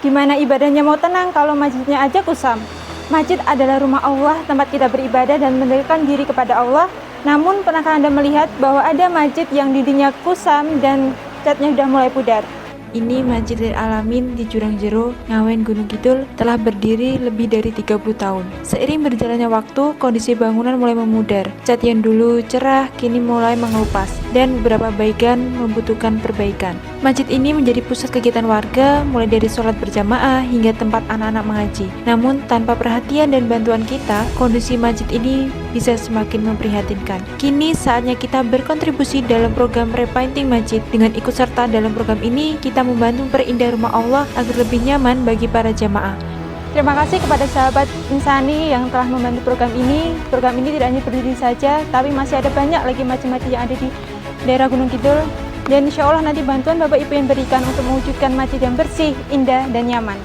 Gimana ibadahnya mau tenang kalau masjidnya aja kusam? Masjid adalah rumah Allah, tempat kita beribadah dan mendekatkan diri kepada Allah. Namun, pernahkah Anda melihat bahwa ada masjid yang dindingnya kusam dan catnya sudah mulai pudar? Ini Masjidil Alamin di Jurang Jero, Ngawen Gunung Kidul telah berdiri lebih dari 30 tahun. Seiring berjalannya waktu, kondisi bangunan mulai memudar. Cat yang dulu cerah kini mulai mengelupas dan beberapa baikan membutuhkan perbaikan. Masjid ini menjadi pusat kegiatan warga mulai dari sholat berjamaah hingga tempat anak-anak mengaji. Namun tanpa perhatian dan bantuan kita, kondisi masjid ini bisa semakin memprihatinkan. Kini saatnya kita berkontribusi dalam program repainting masjid. Dengan ikut serta dalam program ini, kita membantu perindah rumah Allah agar lebih nyaman bagi para jamaah. Terima kasih kepada sahabat Insani yang telah membantu program ini. Program ini tidak hanya berdiri saja, tapi masih ada banyak lagi macam-macam yang ada di daerah Gunung Kidul. Dan insya Allah nanti bantuan Bapak Ibu yang berikan untuk mewujudkan masjid yang bersih, indah, dan nyaman.